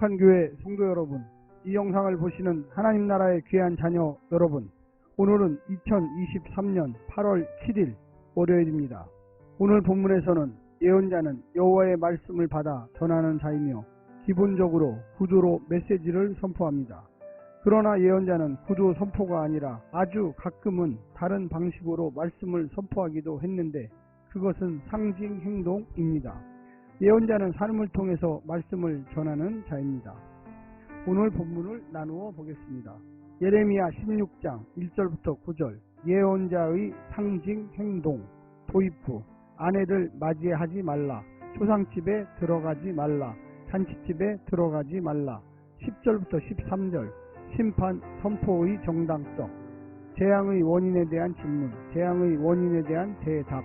행복한 교회 성도 여러분, 이 영상을 보시는 하나님 나라의 귀한 자녀 여러분, 오늘은 2023년 8월 7일 월요일입니다. 오늘 본문에서는 예언자는 여호와의 말씀을 받아 전하는 자이며 기본적으로 구조로 메시지를 선포합니다. 그러나 예언자는 구조 선포가 아니라 아주 가끔은 다른 방식으로 말씀을 선포하기도 했는데 그것은 상징 행동입니다. 예언자는 삶을 통해서 말씀을 전하는 자입니다. 오늘 본문을 나누어 보겠습니다. 예레미야 16장 1절부터 9절. 예언자의 상징 행동 도입 후 아내를 맞이하지 말라. 초상집에 들어가지 말라. 잔치집에 들어가지 말라. 10절부터 13절. 심판 선포의 정당성. 재앙의 원인에 대한 질문 재앙의 원인에 대한 대답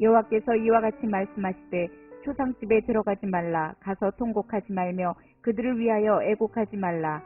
여호와께서 이와 같이 말씀하시되 초상집에 들어가지 말라. 가서 통곡하지 말며 그들을 위하여 애곡하지 말라.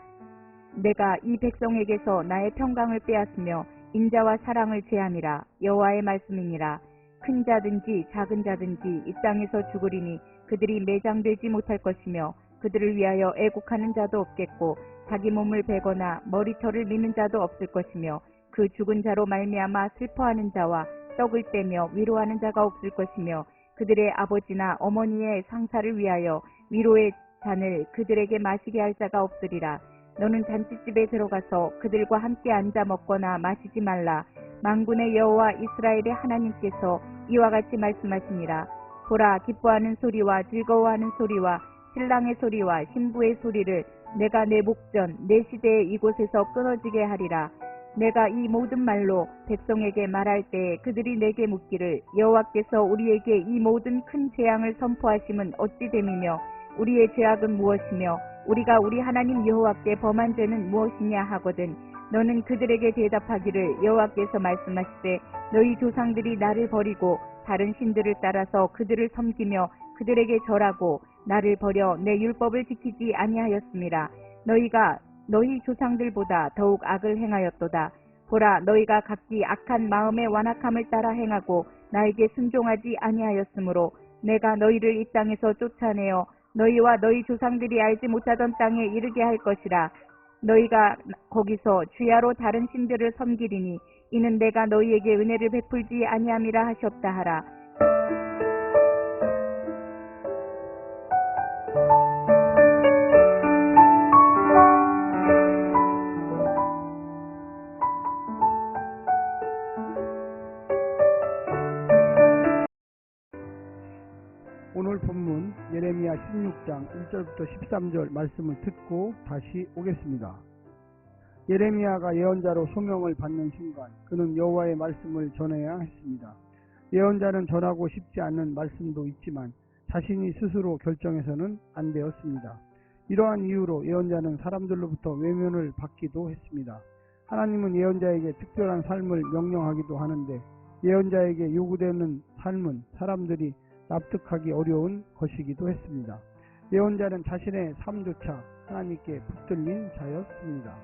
내가 이 백성에게서 나의 평강을 빼앗으며 인자와 사랑을 제함이라. 여호와의 말씀이니라. 큰 자든지 작은 자든지 이 땅에서 죽으리니 그들이 매장되지 못할 것이며 그들을 위하여 애곡하는 자도 없겠고 자기 몸을 베거나 머리털을 미는 자도 없을 것이며 그 죽은 자로 말미암아 슬퍼하는 자와 떡을 떼며 위로하는 자가 없을 것이며 그들의 아버지나 어머니의 상사를 위하여 위로의 잔을 그들에게 마시게 할 자가 없으리라. 너는 잔치집에 들어가서 그들과 함께 앉아 먹거나 마시지 말라. 망군의 여호와 이스라엘의 하나님께서 이와 같이 말씀하시니라. 보라 기뻐하는 소리와 즐거워하는 소리와 신랑의 소리와 신부의 소리를 내가 내 목전 내 시대에 이곳에서 끊어지게 하리라. 내가 이 모든 말로 백성에게 말할 때 그들이 내게 묻기를 여호와께서 우리에게 이 모든 큰 재앙을 선포하심은 어찌 됨이며 우리의 죄악은 무엇이며 우리가 우리 하나님 여호와께 범한 죄는 무엇이냐 하거든 너는 그들에게 대답하기를 여호와께서 말씀하시되 너희 조상들이 나를 버리고 다른 신들을 따라서 그들을 섬기며 그들에게 절하고 나를 버려 내 율법을 지키지 아니하였습니다. 너희가 너희 조상들보다 더욱 악을 행하였도다. 보라 너희가 각기 악한 마음의 완악함을 따라 행하고 나에게 순종하지 아니하였으므로 내가 너희를 이 땅에서 쫓아내어 너희와 너희 조상들이 알지 못하던 땅에 이르게 할 것이라. 너희가 거기서 주야로 다른 신들을 섬기리니 이는 내가 너희에게 은혜를 베풀지 아니함이라 하셨다 하라. 오늘 본문 예레미야 16장 1절부터 13절 말씀을 듣고 다시 오겠습니다. 예레미야가 예언자로 소명을 받는 순간 그는 여호와의 말씀을 전해야 했습니다. 예언자는 전하고 싶지 않은 말씀도 있지만 자신이 스스로 결정해서는 안 되었습니다. 이러한 이유로 예언자는 사람들로부터 외면을 받기도 했습니다. 하나님은 예언자에게 특별한 삶을 명령하기도 하는데 예언자에게 요구되는 삶은 사람들이 납득하기 어려운 것이기도 했습니다. 예언자는 자신의 삶조차 하나님께 붙들린 자였습니다.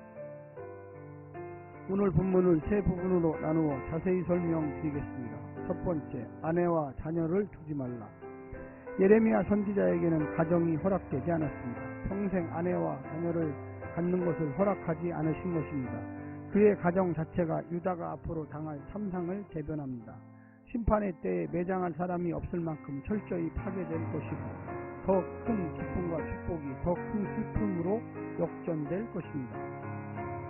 오늘 본문을 세 부분으로 나누어 자세히 설명드리겠습니다. 첫 번째, 아내와 자녀를 두지 말라. 예레미야 선지자에게는 가정이 허락되지 않았습니다. 평생 아내와 자녀를 갖는 것을 허락하지 않으신 것입니다. 그의 가정 자체가 유다가 앞으로 당할 참상을 대변합니다. 심판의 때에 매장할 사람이 없을 만큼 철저히 파괴될 것이고 더 큰 기쁨과 축복이 더 큰 슬픔으로 역전될 것입니다.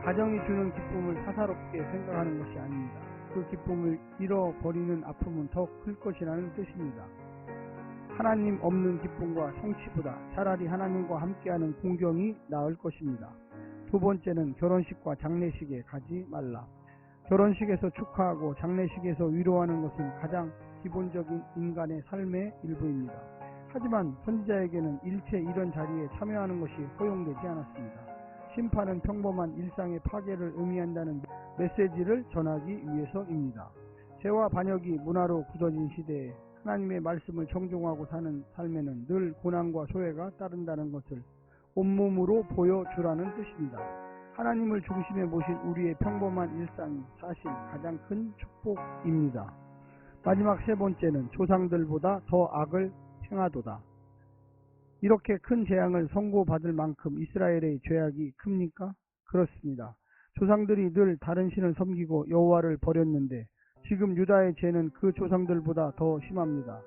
가정이 주는 기쁨을 사사롭게 생각하는 것이 아닙니다. 그 기쁨을 잃어버리는 아픔은 더 클 것이라는 뜻입니다. 하나님 없는 기쁨과 성취보다 차라리 하나님과 함께하는 공경이 나을 것입니다. 두 번째는 결혼식과 장례식에 가지 말라. 결혼식에서 축하하고 장례식에서 위로하는 것은 가장 기본적인 인간의 삶의 일부입니다. 하지만 선지자에게는 일체 이런 자리에 참여하는 것이 허용되지 않았습니다. 심판은 평범한 일상의 파괴를 의미한다는 메시지를 전하기 위해서입니다. 죄와 반역이 문화로 굳어진 시대에 하나님의 말씀을 정중하고 사는 삶에는 늘 고난과 소외가 따른다는 것을 온몸으로 보여주라는 뜻입니다. 하나님을 중심에 모신 우리의 평범한 일상이 사실 가장 큰 축복입니다. 마지막 세 번째는 조상들보다 더 악을 행하도다. 이렇게 큰 재앙을 선고받을 만큼 이스라엘의 죄악이 큽니까? 그렇습니다. 조상들이 늘 다른 신을 섬기고 여호와를 버렸는데 지금 유다의 죄는 그 조상들보다 더 심합니다.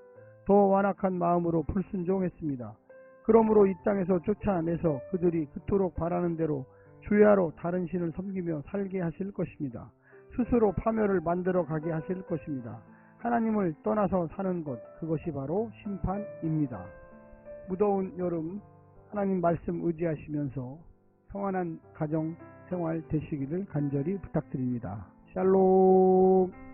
더 완악한 마음으로 불순종했습니다. 그러므로 이 땅에서 쫓아내서 그들이 그토록 바라는 대로 주야로 다른 신을 섬기며 살게 하실 것입니다. 스스로 파멸을 만들어 가게 하실 것입니다. 하나님을 떠나서 사는 것, 그것이 바로 심판입니다. 무더운 여름, 하나님 말씀 의지하시면서 평안한 가정 생활 되시기를 간절히 부탁드립니다. 샬롬.